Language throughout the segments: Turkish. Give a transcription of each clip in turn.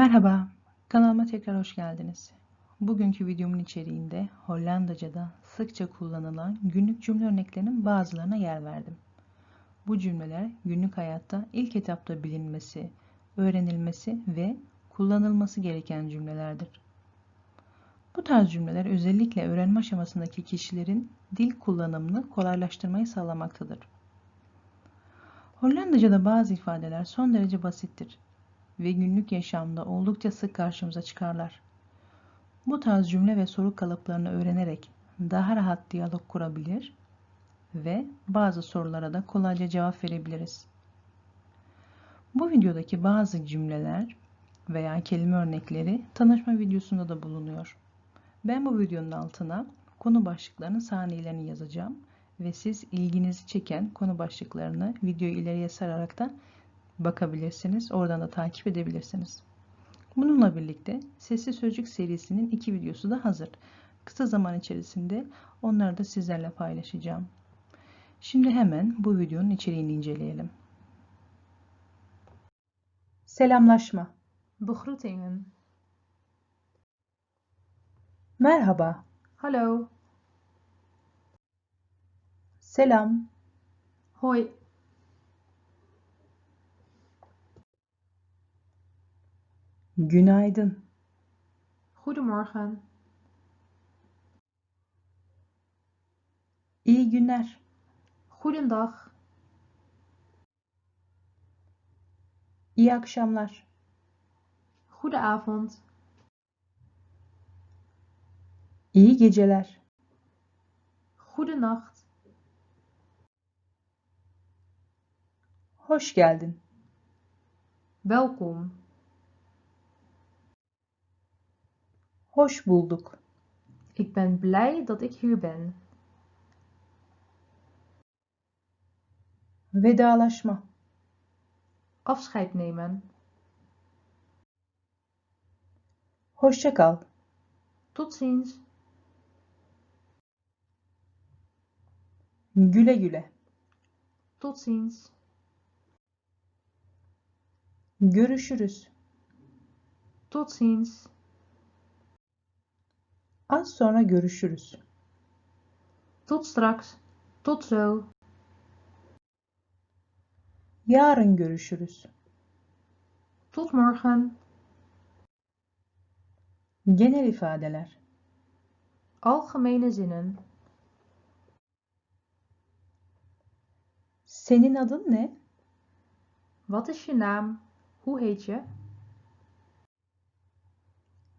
Merhaba, kanalıma tekrar hoş geldiniz. Bugünkü videomun içeriğinde Hollandaca'da sıkça kullanılan günlük cümle örneklerinin bazılarına yer verdim. Bu cümleler günlük hayatta ilk etapta bilinmesi, öğrenilmesi ve kullanılması gereken cümlelerdir. Bu tarz cümleler özellikle öğrenme aşamasındaki kişilerin dil kullanımını kolaylaştırmayı sağlamaktadır. Hollandaca'da bazı ifadeler son derece basittir ve günlük yaşamda oldukça sık karşımıza çıkarlar. Bu tarz cümle ve soru kalıplarını öğrenerek daha rahat diyalog kurabilir ve bazı sorulara da kolayca cevap verebiliriz. Bu videodaki bazı cümleler veya kelime örnekleri tanışma videosunda da bulunuyor. Ben bu videonun altına konu başlıklarının saniyelerini yazacağım ve siz ilginizi çeken konu başlıklarını videoyu ileriye sararak da bakabilirsiniz. Oradan da takip edebilirsiniz. Bununla birlikte Sesli Sözcük serisinin iki videosu da hazır. Kısa zaman içerisinde onları da sizlerle paylaşacağım. Şimdi hemen bu videonun içeriğini inceleyelim. Selamlaşma. Begroetingen. Merhaba. Hallo. Selam. Hoi. Günaydın. Goedemorgen. İyi günler. Goedendag. İyi akşamlar. Goedenavond. İyi geceler. Goedenacht. Hoş geldin. Welkom. Hoş bulduk. Ik ben blij dat ik hier ben. Vedalaşma. Afscheid nemen. Hoşça kal. Tot ziens. Güle güle. Tot ziens. Görüşürüz. Tot ziens. Az sonra görüşürüz. Tot straks. Tot zo. Yarın görüşürüz. Tot morgen. Genel ifadeler. Algemene zinnen. Senin adın ne? Wat is je naam? Hoe heet je?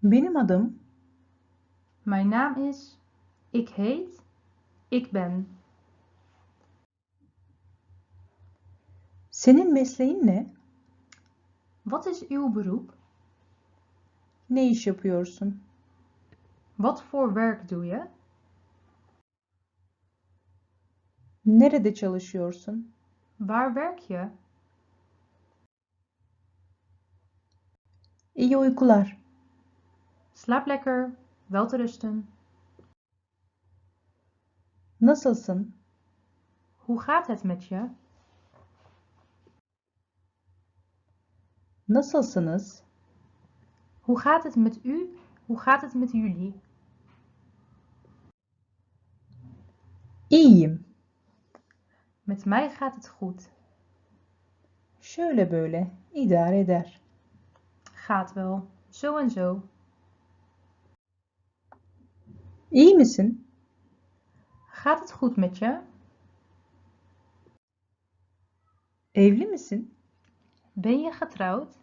Benim adım Mijn naam is. Ik heet. Ik ben. Senin mesleğin ne? Wat is uw beroep? Ne iş yapıyorsun? Wat voor werk doe je? Nerede çalışıyorsun? Waar werk je? İyi uykular. Slaap lekker. Welterusten. Nasılsın? Hoe gaat het met je? Nasılsınız? Hoe gaat het met u? Hoe gaat het met jullie? İyiyim. Met mij gaat het goed. Şöyle böyle idare eder. Gaat wel. Zo en zo. İyi misin? Gaat het goed met je? Evli misin? Ben je getrouwd?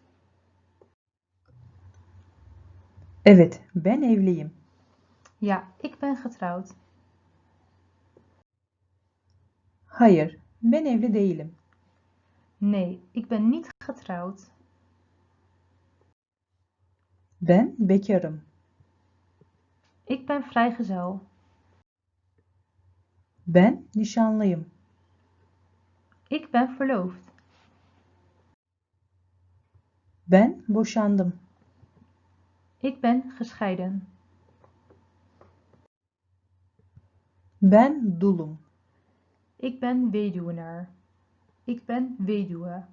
Evet, ben evliyim. Ja, ik ben getrouwd. Hayır, ben evli değilim. Nee, ik ben niet getrouwd. Ben bekarım. Ik ben vrijgezel. Ben nişanlıyım. Ik ben verloofd. Ben boşandım. Ik ben gescheiden. Ben dulum. Ik ben weduwnaar. Ik ben weduwe.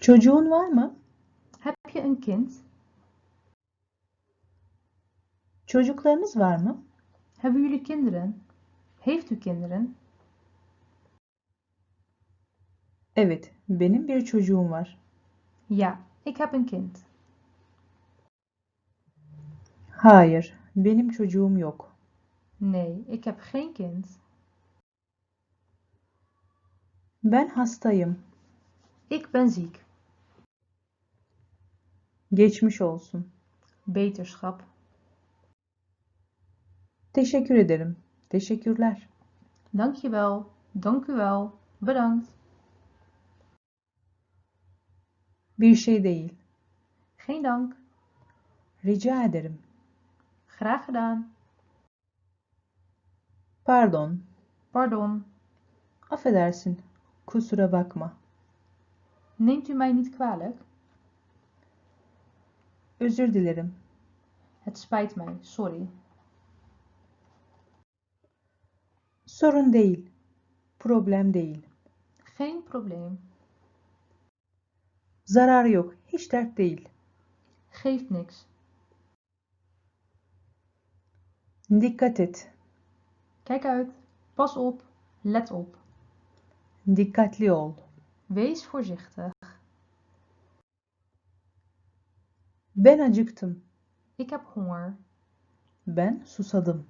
Çocuğun var mı? Heb je een kind? Çocuklarınız var mı? Hebben jullie kinderen? Heeft u kinderen? Evet, benim bir çocuğum var. Ja, ik heb een kind. Hayır, benim çocuğum yok. Nee, ik heb geen kind. Ben hastayım. Ik ben ziek. Geçmiş olsun. Beterschap. Teşekkür ederim. Teşekkürler. Dankjewel. Dank u wel. Bedankt. Bir şey değil. Geen dank. Rica ederim. Graag gedaan. Pardon. Pardon. Affedersin. Kusura bakma. Neemt u mij niet kwalijk? Özür dilerim. Het spijt mij, sorry. Sorun değil. Problem değil. Geen probleem. Zarar yok. Hiç dert değil. Geeft niks. Dikkat et. Kijk uit. Pas op. Let op. Dikkatli ol. Wees voorzichtig. Ben acıktım. Ik heb honger. Ben susadım.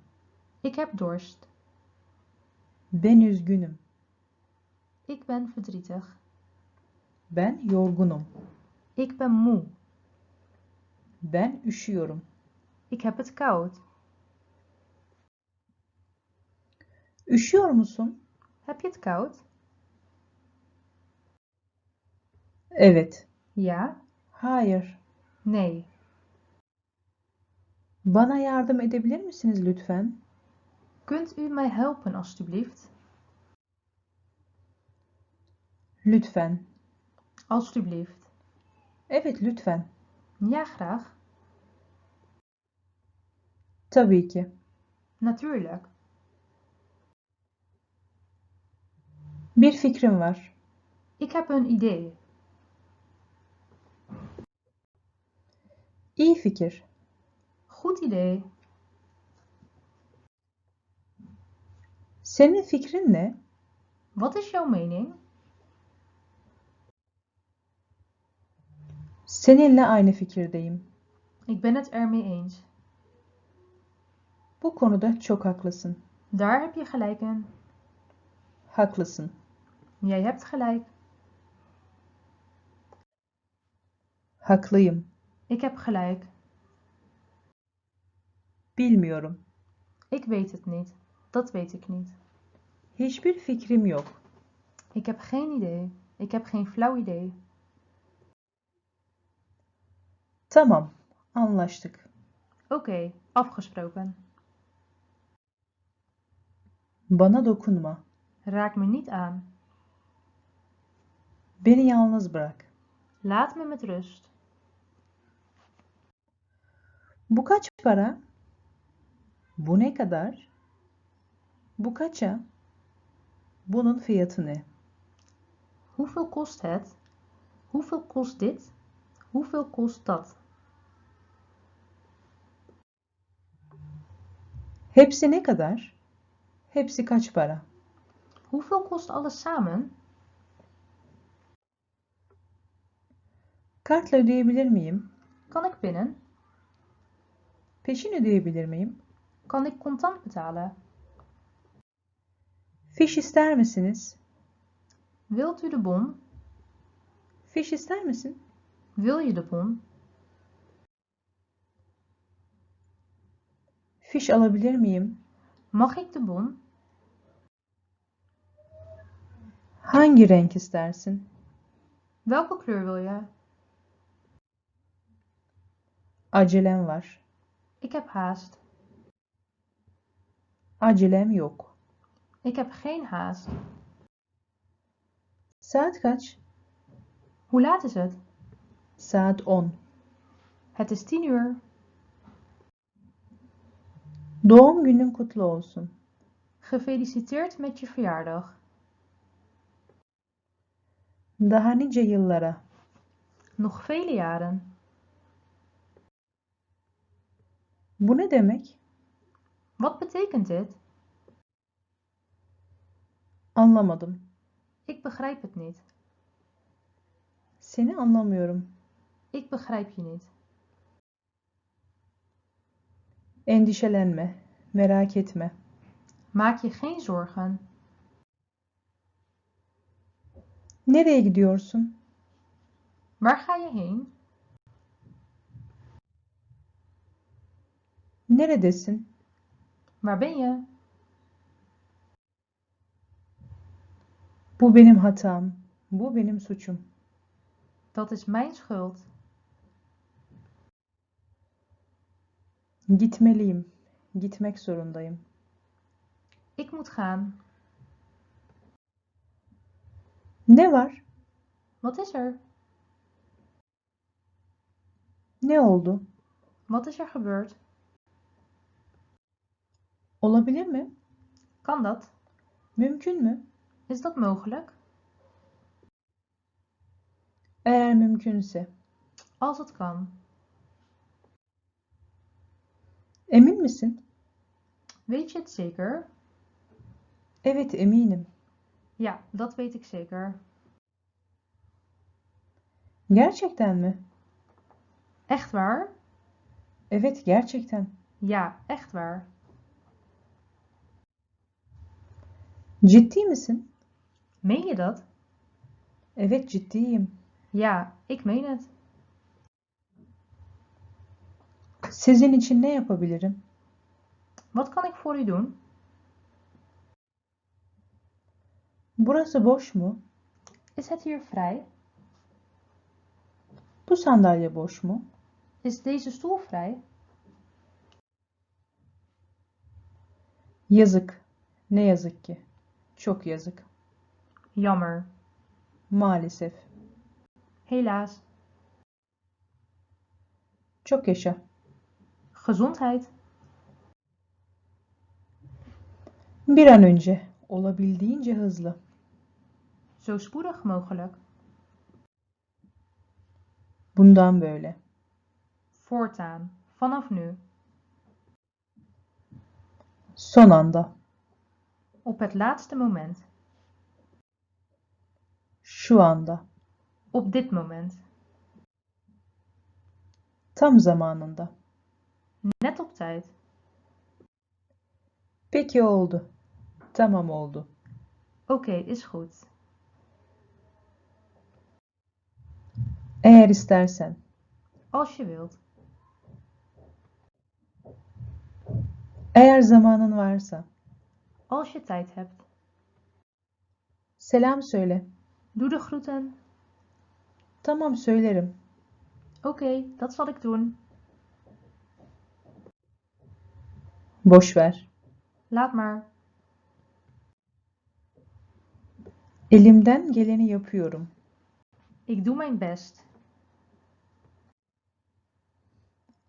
Ik heb dorst. Ben üzgünüm. Ik ben verdrietig. Ben yorgunum. Ik ben moe. Ben üşüyorum. Ik heb het koud. Üşüyor musun? Heb je het koud? Evet. Ja. Hayır. Nee. Bana yardım edebilir misiniz lütfen? Kunt u mij helpen alstublieft? Lütfen. Alstublieft. Evet, lütfen. Ja, graag. Tabii ki. Natuurlijk. Bir fikrim var. Ik heb een idee. İyi fikir. Goed idee. Senin fikrin ne? Wat is jouw mening? Seninle aynı fikirdeyim. Ik ben het ermee eens. Bu konuda çok haklısın. Daar heb je gelijk in. Haklısın. Jij hebt gelijk. Haklıyım. Ik heb gelijk. Bilmiyorum. Ik weet het niet. Dat weet ik niet. Hiçbir fikrim yok. Ik heb geen idee. Ik heb geen flauw idee. Tamam. Anlaştık. Oké, afgesproken. Bana dokunma. Raak me niet aan. Beni yalnız bırak. Laat me met rust. Bu kaç para? Bu ne kadar? Bu kaça? Bunun fiyatı ne? Hoeveel kost het? Hoeveel kost dit? Hoeveel kost dat? Hepsi ne kadar? Hepsi kaç para? Hoeveel kost alles samen? Kartla ödeyebilir miyim? Kan ik pinnen? Peşin ödeyebilir miyim? Kan ik contant betalen? Fiş ister misiniz? Wilt u de bon? Fiş ister misin? Wil je de bon? Fiş alabilir miyim? Mag ik de bon? Hangi renk istersin? Welke kleur wil je? Acelem var. Ik heb haast. Acelem yok. Ik heb geen haast. Saat kaç? Hoe laat is het? Saat 10. Het is tien uur. Doğum günün kutlu olsun. Gefeliciteerd met je verjaardag. Daha nice yıllara. nog vele jaren. Bu ne demek? Wat betekent dit? Anlamadım. Ik begrijp het niet. Seni anlamıyorum. Ik begrijp je niet. Endişelenme, merak etme. Maak je geen zorgen. Nereye gidiyorsun? Waar ga je heen? Neredesin? Waar ben je? Bu benim hatam. Bu benim suçum. Dat is mijn schuld. Gitmeliyim. Gitmek zorundayım. Ik moet gaan. Ne var? Wat is er? Ne oldu? Wat is er gebeurd? Olabilir mi? Kan dat? Mümkün mü? Is dat mogelijk? Eğer mümkünse. Als het kan. Emin misin? Weet je het zeker? Evet, eminim. Ja, dat weet ik zeker. Gerçekten mi? Echt waar? Evet, gerçekten. Ja, echt waar. Ciddi misin? Meen je dat? Evet, ciddiyim. Ja, ik meen het. Sizin için ne yapabilirim? Wat kan ik voor u doen? Burası boş mu? Is het hier vrij? Bu sandalye boş mu? Is deze stoel vrij? Yazık. Ne yazık ki. Çok yazık. Jammer. Maalesef. Helaas. Çok yaşa. Gezondheid. Bir an önce. Olabildiğince hızlı. Zo spoedig mogelijk. Bundan böyle. Voortaan. Vanaf nu. Son anda. Op het laatste moment. Şu anda. Op dit moment. Tam zamanında. Net op tijd. Peki oldu. Tamam oldu. Oké, is goed. Eğer istersen. Als je wilt. Eğer zamanın varsa. Als je tijd hebt. Selam söyle. Doe de groeten. Tamam söylerim. Oké, dat zal ik doen. Boş ver. Laat maar. Elimden geleni yapıyorum. Ik doe mijn best.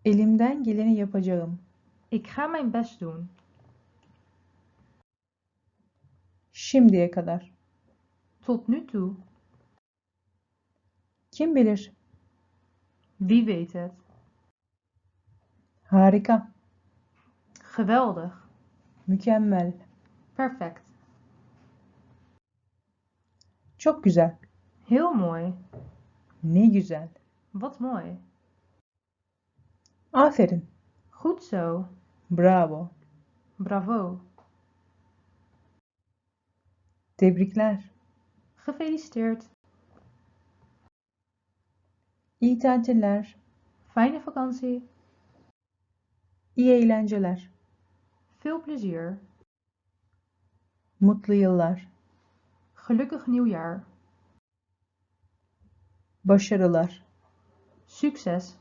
Elimden geleni yapacağım. Ik ga mijn best doen. Şimdiye kadar. Tot nu toe. Kim bilir? Wie weet het? Harika. Geweldig. Mükemmel. Perfect. Çok güzel. Heel mooi. Ne güzel. Wat mooi. Aferin. Goed zo. Bravo. Bravo. Tebrikler. Gefeliciteerd. İyi tatiller. Fijne vakantie. İyi eğlenceler. Veel plezier. Mutlu yıllar. Gelukkig nieuwjaar. Başarılar. Succes.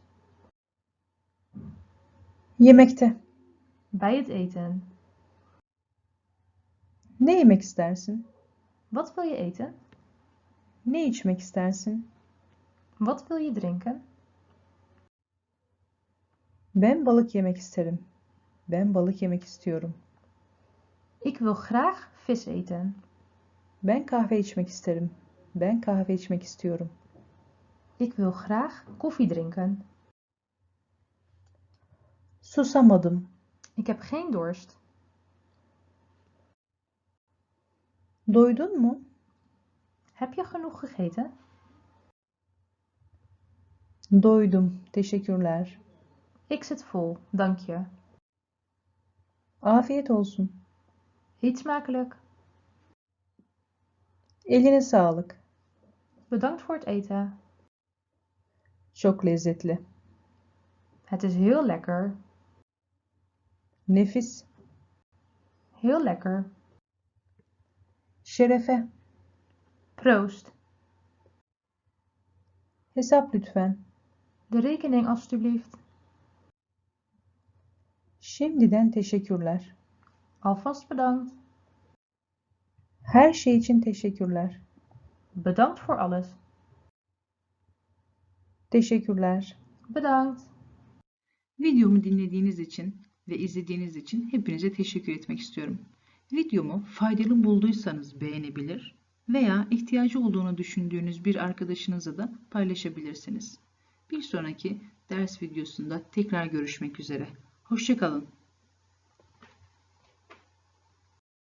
Yemekte. Bij het eten. Ne yemek istersin? Wat wil je eten? Ne içmek istersin? Wat wil je drinken? Ben balık yemek isterim. Ben balık yemek istiyorum. Ik wil graag vis eten. Ben kahve içmek isterim. Ben kahve içmek istiyorum. Ik wil graag koffie drinken. Susamadım. Ik heb geen dorst. Doydun mu? Heb je genoeg gegeten? Doydum. Teşekkürler. Ik zit vol, dank je. Afiyet olsun. Eet smakelijk. Eline sağlık. Bedankt voor het eten. Çok lezzetli. Het is heel lekker. Nefis. Heel lekker. Şerefe. Proost. Hesap lütfen. De rekening alstublieft. Şimdiden teşekkürler. Alvast bedankt. Her şey için teşekkürler. Bedankt voor alles. Teşekkürler. Bedankt. Videomu dinlediğiniz için ve izlediğiniz için hepinize teşekkür etmek istiyorum. Videomu faydalı bulduysanız beğenebilir veya ihtiyacı olduğunu düşündüğünüz bir arkadaşınıza da paylaşabilirsiniz. Bir sonraki ders videosunda tekrar görüşmek üzere. Hoşçakalın.